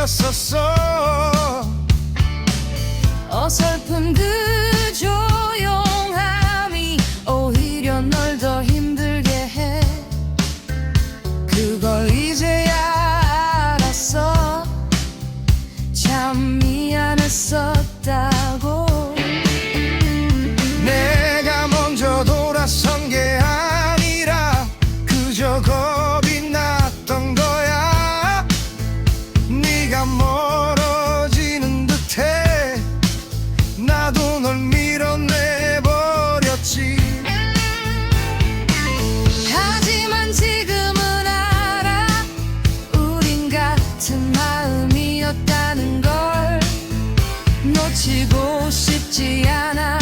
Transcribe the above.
꿈이었었어. 어설픈 그 쉽지 않아.